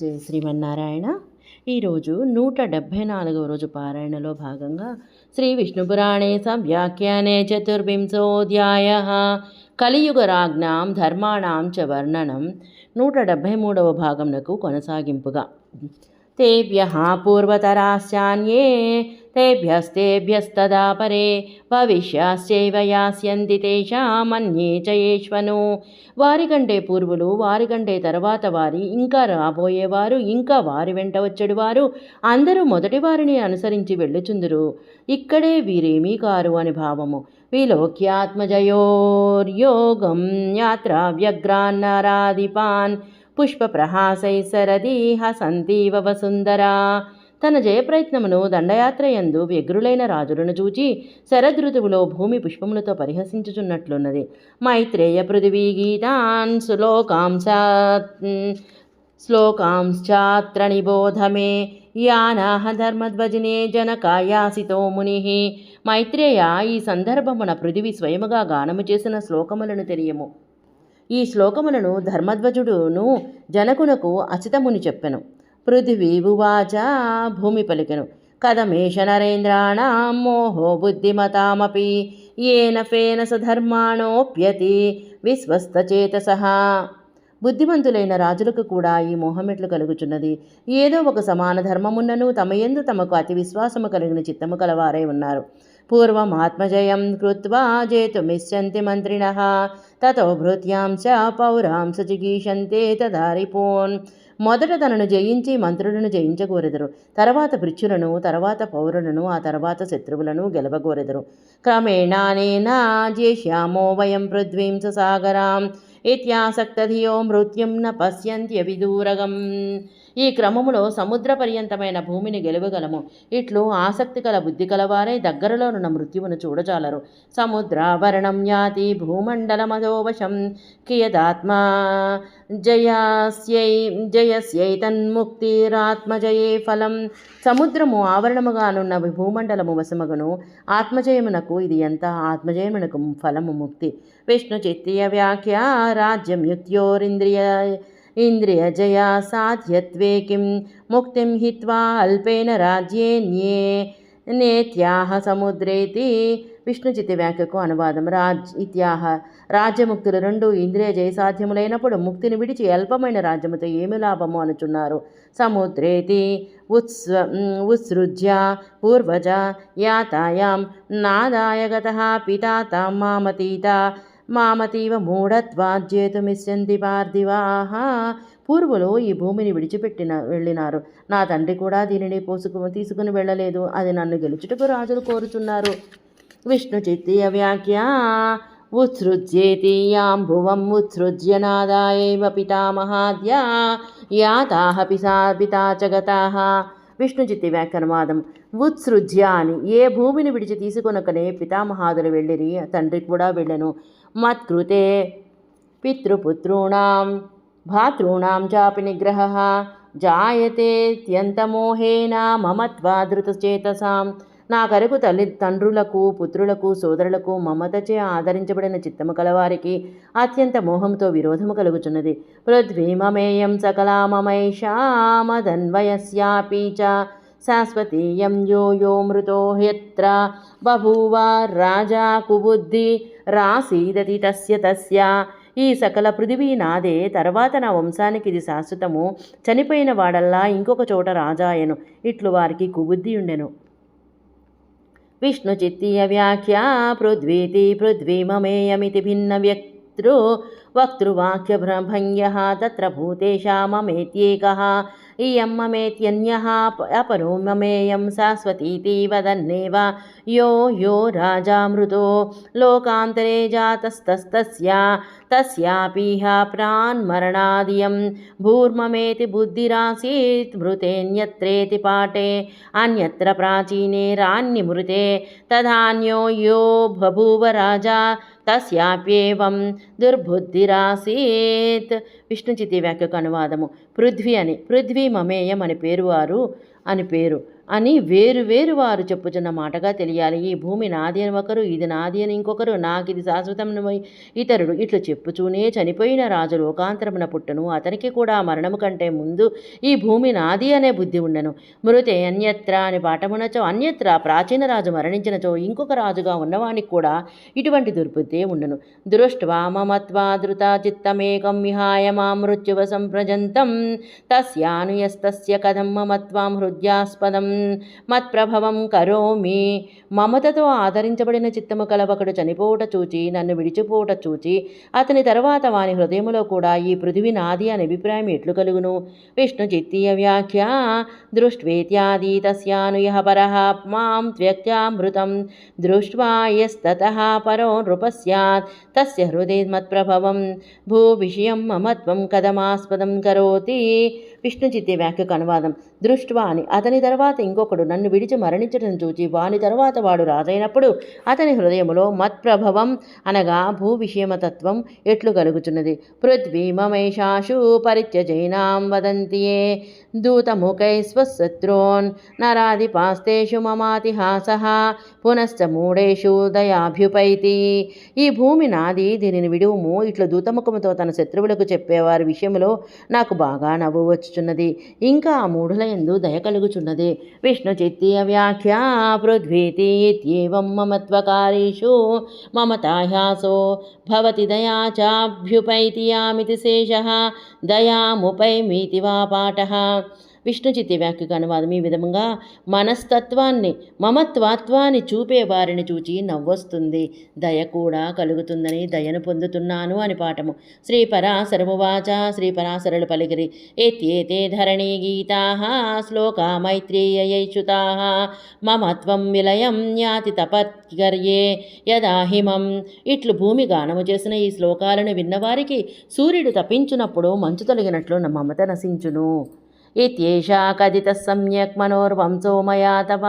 జయ శ్రీమన్నారాయణ. ఈరోజు నూట డెబ్భై నాలుగవ రోజు పారాయణలో భాగంగా శ్రీ విష్ణుపురాణే సంవ్యాఖ్యానే చతుర్వింశోధ్యాయ కలియుగరాజ్ఞాం ధర్మాణం చ వర్ణనం నూట డెబ్భై మూడవ భాగంనకు కొనసాగింపుగా. తేభ్య పూర్వతరాశాన్యే తేభ్యస్తేభ్యస్తదా పరే భవిష్యాశ్చైవ యాస్యంది తేషామన్యే చయేష్వను వారికంటే పూర్వులు వారికంటే తర్వాత వారి ఇంకా రాబోయేవారు ఇంకా వారి వెంట వచ్చేడు వారు అందరూ మొదటి వారిని అనుసరించి వెళ్ళుచుందురు ఇక్కడే వీరేమీ కారు అని భావము విలోక్యాత్మజయోర్యోగం యాత్ర వ్యగ్రాన్నరాధిపాన్ పుష్పప్రహాసై సరదీ హసంతీవ వసుందరా తన జయప్రయత్నమును దండయాత్రయందు వ్యగ్రులైన రాజులను చూచి శరదృతువులో భూమి పుష్పములతో పరిహసించుచున్నట్లున్నది. మైత్రేయ పృథివీ గీతాన్ శ్లోకాంశ శ్లోకాంశ్చాత్ర నిబోధమే. యానాహ ధర్మధ్వజనే జనకాయాసితో ముని. మైత్రేయ ఈ సందర్భమున పృథివి స్వయముగా గానము చేసిన శ్లోకములను తెలియము. ఈ శ్లోకములను ధర్మధ్వజుడును జనకునకు అచితముని చెప్పెను. పృథివీ ఉవాచ భూమి పలికెను. కథమేష నరేంద్రాణం మోహో బుద్ధిమతామపి ఏన ఫేన సధర్మాణోప్యతి విశ్వస్తచేతస బుద్ధిమంతులైన రాజులకు కూడా ఈ మోహమెట్లు కలుగుచున్నది. ఏదో ఒక సమాన ధర్మమున్నను తమ ఎందు తమకు అతి విశ్వాసము కలిగిన చిత్తము కలవారై ఉన్నారు. పూర్వం ఆత్మజయం కృత్వా జేతుమిష్యంతి మంత్రిణ తతో భృత్యాంశ పౌరాంశ జిగీషంతే తదారిపోన్. మొదట తనను జయించి మంత్రులను జయించగోరెదరు. తర్వాత భృత్యులను తర్వాత పౌరులను ఆ తర్వాత శత్రువులను గెలవగోరెదరు. క్రమేణానేనా జేష్యామో వయం పృథ్వీం సాగరాం ఇత్యాసక్తధియో మృత్యుం న పశ్యంత్యవిదూరగం. ఈ క్రమములో సముద్ర పర్యంతమైన భూమిని గెలువగలము. ఇట్లు ఆసక్తి కల బుద్ధి కలవారై దగ్గరలోనున్న మృత్యువును చూడజాలరు. సముద్రావరణం యాతి భూమండలమధోవశం కియదాత్మా జయాస్యై జయస్యై తన్ముక్తిరాత్మజయే ఫలం. సముద్రము ఆవరణముగానున్న భూమండలము వశమగును. ఆత్మజయమునకు ఇది ఎంత? ఆత్మజయమునకు ఫలము ముక్తి. విష్ణు చిత్తీయ వ్యాఖ్య రాజ్యం యుక్త్యోరింద్రియ ఇంద్రియజయా సాధ్యత్వే కిం? ముక్తిం హిత్వా అల్పేన రాజ్యేన్యే నేత్యాహ సముద్రేతి. విష్ణుచితి వ్యాఖ్యకు అనువాదం రాజ్ ఇత్యాహ. రాజ్యముక్తులు రెండు ఇంద్రియ జయసాధ్యములైనప్పుడు ముక్తిని విడిచి అల్పమైన రాజ్యముతో ఏమి లాభము అనుచున్నారు? సముద్రేతి. ఉత్స ఉత్సృజ్య పూర్వజ యాతాయాం నాదాయగత పితా తాం మామతీత. మామతీవ మూఢత్వాజ్యేతుమిష్యంతి పార్థివాహ. పూర్వులు ఈ భూమిని విడిచిపెట్టిన వెళ్ళినారు. నా తండ్రి కూడా దీనిని పోసుకు తీసుకుని వెళ్ళలేదు. అది నన్ను గెలుచుటకు రాజులు కోరుతున్నారు విష్ణు చిత్తీయ వ్యాఖ్య. ఉత్సృజ్యేతీయాంభువం యాం భువం పితామహాద్యా. యాతాహ పిసా పితా జగతాహ విష్ణు చిత్తి వ్యాఖ్యానవాదం ఉత్సృజ్య అని ఏ భూమిని విడిచి తీసుకొనకనే పితామహాదులు వెళ్ళిరి. తండ్రి కూడా వెళ్ళను. మత్కృతే. పితృపుత్ॄణాం భాతॄణాం చాపి నిగ్రహ జాయతేత్యంతమోహేన మమత్వాధృతచేతసాం నా కరకు తల్లి తండ్రులకు పుత్రులకు సోదరులకు మమతచే ఆదరించబడిన చిత్తము కలవారికి అత్యంత మోహంతో విరోధము కలుగుచున్నది. పృథ్వీమమేయం సకలామమైషామదన్వయస్యాపి చ శాశ్వతీయం యో యో మృతో హ్యత్ర బభూవ రాజా కుబుద్ధి రాసీదతి తస్య తస్య. ఈ సకల పృథివీ నాదే. తర్వాత నా వంశానికి ఇది శాశ్వతము. చనిపోయిన వాడల్లా ఇంకొక చోట రాజాయను. ఇట్లు వారికి కుబుద్ధి ఉండెను విష్ణు చిత్తీయ వ్యాఖ్య పృథ్వీతి పృథ్వీమమేయమితి భిన్న వ్యక్తి वक्तृ वक्तृवाक्यभ्रभञ्यः तत्र भूतेषाममेत्येकः इयं ममेत्यन्यः अपरो ममेयं शाश्वतीति वदन्नेव यो यो राजा मृतो लोकान्तरे जातस्तस्तस्या तस्यापीह प्रान्मरणादियं। भूर्ममेति बुद्धिरासीत्, मृतेऽन्यत्रेति पाठे अन्यत्र प्राचीनेरान्निमृते तदान्यो यो बभूव राजा। తస్యాప్యేవం దుర్బుద్ధిరాసీత్. విష్ణుచితి వ్యాఖ్యకు అనువాదము. పృథ్వీ అని పృథ్వీ మమేయం అని పేరు వారు అని పేరు. అని వేరు వేరు వారు చెప్పుచున్న మాటగా తెలియాలి. ఈ భూమి నాది అని ఒకరు ఇది నాది అని ఇంకొకరు నాకు ఇది శాశ్వతం ఇతరుడు ఇట్లు చెప్పుచూనే చనిపోయిన రాజు లోకాంతరమున పుట్టను. అతనికి కూడా మరణము కంటే ముందు ఈ భూమి నాది అనే బుద్ధి ఉండను. మృతే అన్యత్ర అని పాఠమునచో అన్యత్ర ప్రాచీన రాజు మరణించినచో ఇంకొక రాజుగా ఉన్నవానికి కూడా ఇటువంటి దుర్బుద్ధి ఉండను. దృష్ట్వా మమత్వాధృత చిత్తమేకం విహాయ మా మృత్యువ సంప్రజంతం. తస్యానుయస్తస్య కథం మమత్వాం హృద్యాస్పదం. మత్ప్రభవం కరోమి. మమతతో ఆదరించబడిన చిత్తము కలవకడు చనిపోవుట చూచి నన్ను విడిచిపోవుట చూచి అతని తర్వాత వాని హృదయములో కూడా ఈ పృథివీ నాది అనే అభిప్రాయం ఎట్లు కలుగును? విష్ణు చిత్తీయ వ్యాఖ్య దృష్ట్వేత్యాది తస్యానుయ పర మాం త్వ్యక్త్యామృతం. దృష్ట్వా యస్తతః పరో నృప స్యాత్ తస్య హృదయ మత్ప్రభవం. భూ విషయం మమత్వం కథమాస్పదం కరోతి. విష్ణు వ్యాఖ్యకు అనువాదం. దృష్ట్వా అని. అతని తర్వాత ఇంకొకడు నన్ను విడిచి మరణించడం చూచి వాని తర్వాత వాడు రాజైనప్పుడు అతని హృదయములో మత్ప్రభవం అనగా భూ విషయమతత్వం ఎట్లు కలుగుచున్నది. పృథ్వీ మమేషాశు పరిత్యజైనాం వదంతియే దూతముఖై స్వశత్రోన్ నరాధిపాస్తేషు మమాతిహాస పునశ్చ మూఢేషు దయాభ్యుపైతి ఈ భూమి నాది దీనిని విడువుము. ఇట్లు దూతముఖముతో తన శత్రువులకు చెప్పేవారి విషయంలో నాకు బాగా నవ్వు వచ్చుచున్నది. ఇంకా ఆ మూఢుల ఎందు దయ కలుగుచున్నది. విష్ణు చిత్తీయ వ్యాఖ్య పృథ్వీతి ఇత్యేవం మమత్వకారీషు మమతాహ్యాసో భవతి దయా చాభ్యుపైతి యామితి శేష దయాముపైమీతి వా పాఠ। విష్ణుచితి వ్యాఖ్యకు అనువాదం ఈ విధముగా మనస్తత్వాన్ని మమత్వాత్వాన్ని చూపే వారిని చూచి నవ్వొస్తుంది. దయ కూడా కలుగుతుందని దయను పొందుతున్నాను అని పాఠము. శ్రీ పరాశరమువాచ శ్రీ పరాశరులు పలికిరి. ఏత్యేతే ధరణీ గీతా శ్లోకా మైత్రేయైచ్యుతా మమత్వం విలయం యాతి తపత్కర్యే యదాహిమం. ఇట్లు భూమి గానము చేసిన ఈ శ్లోకాలను విన్నవారికి సూర్యుడు తప్పించునప్పుడు మంచు తొలగినట్లు నా మమత నశించును. ఇత్యేషా కథిత సమ్యక్ మనోర్వంశో మయా తవ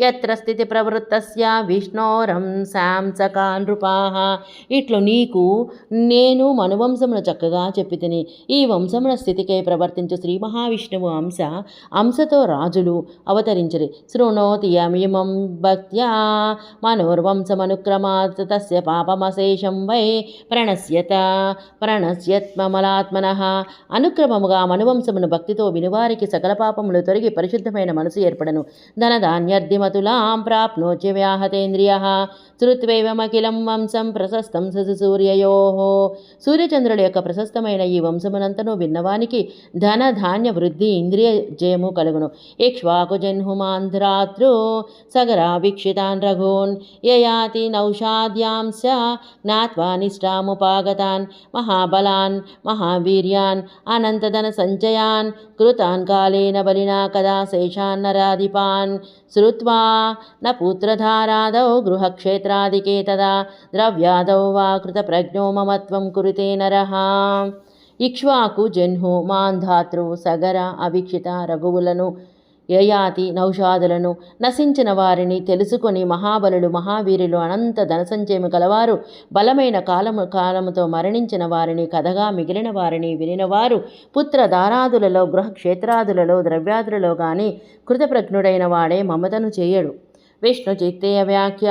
ఎత్ర స్థితి ప్రవృత్తస్య విష్ణోరం శాంసకా నృపాహ ఇట్లు నీకు నేను మనువంశమును చక్కగా చెప్పి ఈ వంశమున స్థితికై ప్రవర్తించు శ్రీ మహావిష్ణువు అంశ అంశతో రాజులు అవతరించరి శృణోతి యమిమం భక్త్యా మనోర్వంశమనుక్రమాత్ తస్య పాపమశేషం వై ప్రణశ్యత ప్రణశ్యత్మమలాత్మన అనుక్రమముగా మనువంశమును భక్తితో వినువ వారికి సకల పాపములు తొలగి పరిశుద్ధమైన మనసు ఏర్పడను. ధనధాన్యర్ధిమతులాం ప్రాప్నోచ్య వ్యాహతేంద్రియ. శృత్వైవమఖిలం వంశం ప్రశస్తం ససు సూర్యయో. సూర్యచంద్రుల యొక్క ప్రశస్తమైన ఈ వంశమునంతను విన్నవానికి ధన ధాన్య వృద్ధి ఇంద్రియ జయము కలుగును. ఇక్ష్వాకుజన్హుమాంధ్రాతృ సగరా వీక్షితాన్ రఘూన్. యయాతి నౌషాద్యాంశ జ్ఞాత్వా నిష్టాముపాగతాన్ మహాబలాన్ మహావీర్యాన్ అనంతధన సంచయాన్ కృతాన్ కాలేన బలినా కదా శేషాన్ నరాధిపాన్. శ్రుత్వా న పుత్రధారాదౌ గృహక్షేత్రాదికే తదా. ద్రవ్యాదౌ వా కృతప్రజ్ఞో మమత్వం కురుతే నరః. ఇక్ష్వాకు జన్హు మాంధాతృ సగర అవిక్షిత రఘువులను యయాతి నౌషాదులను నశించిన వారిని తెలుసుకొని మహాబలులు మహావీరులు అనంత ధనసంచయము కలవారు. బలమైన కాలము కాలముతో మరణించిన వారిని కథగా మిగిలిన వారిని వినినవారు. పుత్ర దారాదులలో గృహక్షేత్రాదులలో ద్రవ్యాదులలో గాని కృతప్రజ్ఞుడైన వాడే మమతను చేయడు. విష్ణు చిత్తేయ వ్యాఖ్య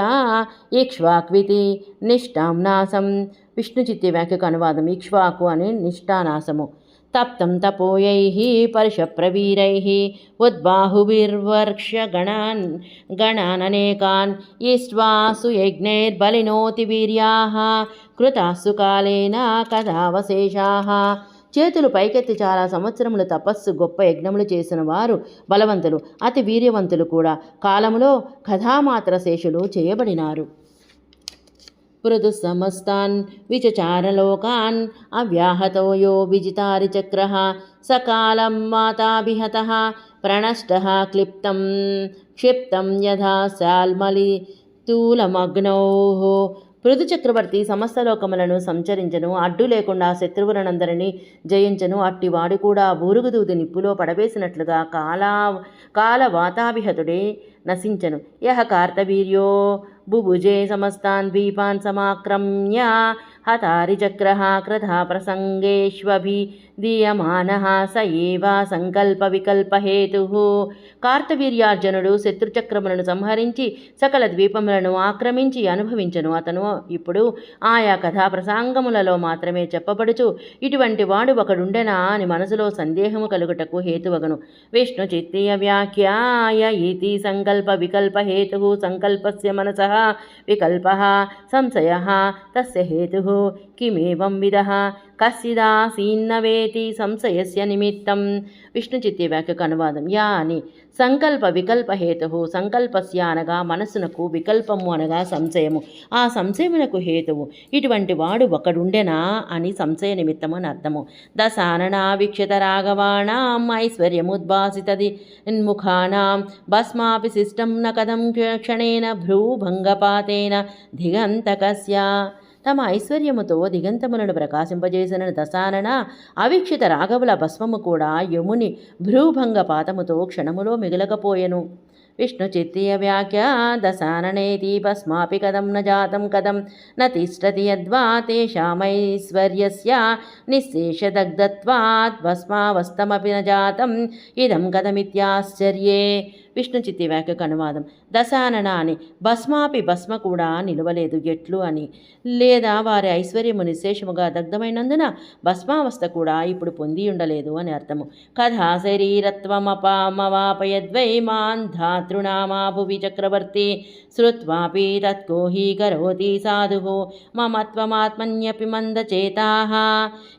ఇక్ష్వాక్వితి నిష్టాం నాశం. విష్ణు చిత్తే వ్యాఖ్యకు అనువాదం ఇక్ష్వాకు అని నిష్ఠానాశము. తప్తం తపోయై పరుషప్రవీరై ఉద్బాహుభిర్వర్షగణాన్ గణాననేకాన్ ఈష్ట్వా సుయజ్ఞైర్బలినోతి వీర్యా కృతాసు కాలేన కథావశేషా. చేతులు పైకెత్తి చాలా సంవత్సరములు తపస్సు గొప్ప యజ్ఞములు చేసిన వారు బలవంతులు అతి వీర్యవంతులు కూడా. కాలములో కథామాత్ర శేషులు చేయబడినారు. పృదు సమస్తాన్ విచచారలోకాన్ అవ్యాహతో యో విజితారిచక్ర సకాలం మాతాభిహత ప్రణష్ట క్లిప్తం క్షిప్తం యథా శాల్మలి తూలమగ్నౌ పృథు చక్రవర్తి సమస్త లోకములను సంచరించను అడ్డు లేకుండా శత్రువులనందరినీ జయించను అట్టివాడు కూడా బూరుగుదూది నిప్పులో పడవేసినట్లుగా కాలా కాల వాతాభిహతుడే నశించను. యహ కార్తవీర్యో బుభుజే సమస్తాన్ ద్వీపాన్ సమాక్రమ్య హతారిచక్ర క్రధా ప్రసంగేష్వభి దీయమాన స ఏవ సంకల్పవికల్పహేతుः కార్తవీర్యార్జునుడు శత్రుచక్రములను సంహరించి సకల ద్వీపములను ఆక్రమించి అనుభవించను అతను. ఇప్పుడు ఆయా కథా ప్రసంగములలో మాత్రమే చెప్పబడుచు ఇటువంటి వాడు ఒకడుండెనా అని మనసులో సందేహము కలుగుటకు హేతువగను. విష్ణు చిత్తీయ వ్యాఖ్యాయ ఇతి సంకల్ప వికల్ప హేతు. సంకల్పస్య మనస వికల్ప సంశయ తస్య హేతు. కిమేవం విధ కస్సిదాసీన్నవేతి సంశయస్య నిమిత్తం. విష్ణుచిత్తి వ్యాఖ్యకు అనువాదం యా అని సంకల్ప వికల్ప హేతు సంకల్పస్య అనగా మనస్సునకు వికల్పము అనగా సంశయము. ఆ సంశయమునకు హేతువు. ఇటువంటి వాడు ఒకడుండెనా అని సంశయ నిమిత్తము అని అర్థము. దశాననా వీక్షిత రాఘవాణం ఐశ్వర్యముద్భాసితది. ఉన్ముఖానాం భస్మాపి శిష్టం న కథం క్షణేన భ్రూభంగపాతేన దిగంతకస్య తమ ఐశ్వర్యముతో దిగంతములను ప్రకాశింపజేసిన దశానన అవీక్షిత రాఘవుల భస్మము కూడా యముని భ్రూభంగ పాతముతో క్షణములో మిగలకపోయెను. విష్ణు చిత్తీయ వ్యాఖ్య దశాననేతి భస్మాపి కథం న జాతం కథం న తిష్టతి యద్వా తేషామైశ్వర్యస్య నిశ్శేషదగ్ధత్వాత్ భస్మావస్తమపి న జాతం ఇదం కథమిత్యాశ్చర్యే. విష్ణు చిత్తి వ్యాఖ్యకు అనువాదం దశానన అని భస్మాపి భస్మ కూడా నిలవలేదు. ఎట్లు అని. లేదా వారి ఐశ్వర్యము నిశేషముగా దగ్ధమైనందున భస్మావస్థ కూడా ఇప్పుడు పొంది ఉండలేదు అని అర్థము. కథా శరీరత్వమపామవాపయద్వై మాన్ ధాతృనామా భువి చక్రవర్తి శ్రుత్వాపి తత్కోహి కరోతి సాధు మమత్వమాత్మన్యపి మందచేతా.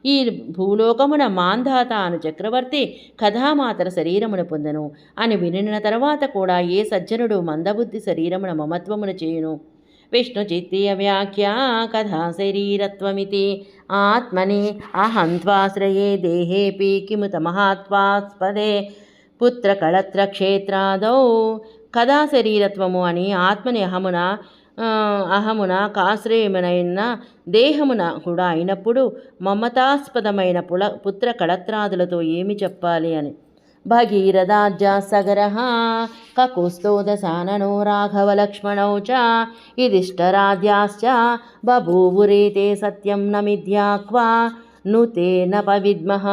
ఈ భూలోకమున మాంధాత అను చక్రవర్తి కథామాతర శరీరమును పొందను అని వినిన తర్వాత కూడా ఏ సజ్జనుడు మందబుద్ధి శరీరమున మమత్వమున చేయును? విష్ణు చిత్తీయ వ్యాఖ్య కథా శరీరత్వమితి. ఆత్మని అహంత్వాశ్రయే దేహేపి కిముత మహాత్వాస్పదే. పుత్రకళత్ర క్షేత్రాదౌ కథా శరీరత్వము అని ఆత్మని అహమున అహమున కాశ్రయమునైన దేహమున కూడా అయినప్పుడు మమతాస్పదమైన పుల పుత్ర కళత్రాదులతో ఏమి చెప్పాలి అని? భగీరథాజ్యాసగర కకుస్తో దశాననో రాఘవలక్ష్మణౌ చ ఇదిష్టరాధ్యాశ్చ బభూవురేతే సత్యం న మిథ్యాక్వా ను తే న పవిద్మః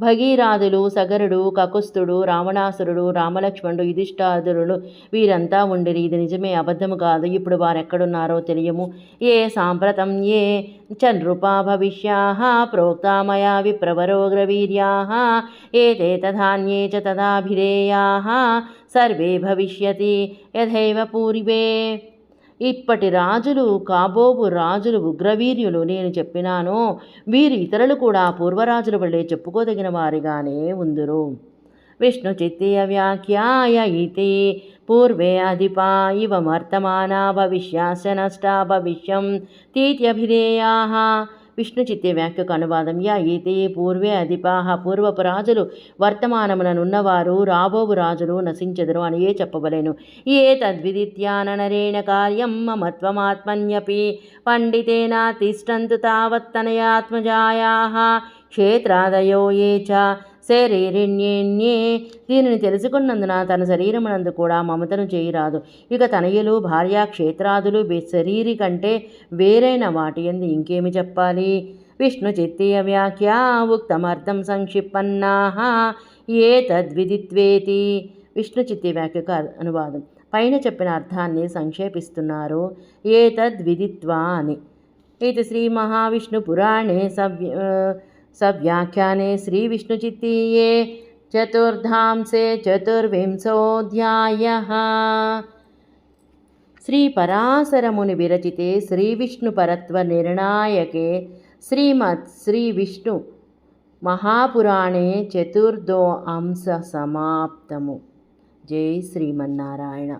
భగీరాథులు సగరుడు కకుస్తుడు రావణాసురుడు రామలక్ష్మణుడు యుధిష్ఠాదురులు వీరంతా ఉండిరి. ఇది నిజమే అబద్ధము కాదు. ఇప్పుడు వారెక్కడున్నారో తెలియము. ఏ సాంప్రతం ఏ చనృపా భవిష్యా ప్రోక్తామయా విప్రవరోగ్రవీర్యా విప్రవరోగ్రవీర్యాः ఏతే తధాన్యే చ తదాభిధేయా సర్వే భవిష్యతి యథైవ పూర్వే. ఇప్పటి రాజులు కాబోబు రాజులు ఉగ్రవీర్యులు నేను చెప్పినాను. వీరు ఇతరులు కూడా పూర్వరాజుల వల్లే చెప్పుకోదగిన వారిగానే ఉందురు. విష్ణు చిత్తీయ వ్యాఖ్యాయ ఇది పూర్వే అధిపా ఇవ వర్తమానా భవిష్యాశ నష్టా భవిష్యం తీత్యభిధేయా విష్ణుచిత్తే వ్యాఖ్యకు అనువాదం. యా ఏతే పూర్వే అధిపాహ పూర్వపు రాజులు వర్తమానముననున్నవారు రాబోవు రాజులు నశించెదరు అని ఏ చెప్పవలేను. ఏ తద్విదిత్యాననరేణ కార్యం మమత్వమాత్మన్యపి పండితేన తిష్టంతు తావత్తనయాత్మజాయా క్షేత్రాదయో ఏ చ శరీరిణ్యే దీనిని తెలుసుకున్నందున తన శరీరమునందు కూడా మమతను చేయరాదు. ఇక తనయులు భార్యా క్షేత్రాదులు శరీరి కంటే వేరైన వాటి ఎందు ఇంకేమి చెప్పాలి? విష్ణు చిత్తీయ వ్యాఖ్య ఉక్తమర్థం సంక్షిపన్నాహ ఏ తద్విదిత్వేతి? విష్ణు చిత్తి వ్యాఖ్యకు అనువాదం. పైన చెప్పిన అర్థాన్ని సంక్షేపిస్తున్నారు. ఏ తద్విదిత్వా అని. ఇది శ్రీ మహావిష్ణు పురాణే సవ్య సవ్యాఖ్యానే శ్రీ విష్ణుచిత్తీయే చతుర్ధాంసే చతుర్వింశోऽధ్యాయ శ్రీ పరాశరముని విరచితే శ్రీ విష్ణు పరత్వ నిర్ణాయకే శ్రీమత్ శ్రీ విష్ణు మహాపురాణే చతుర్దో అంశ సమాప్తము జై శ్రీమన్నారాయణ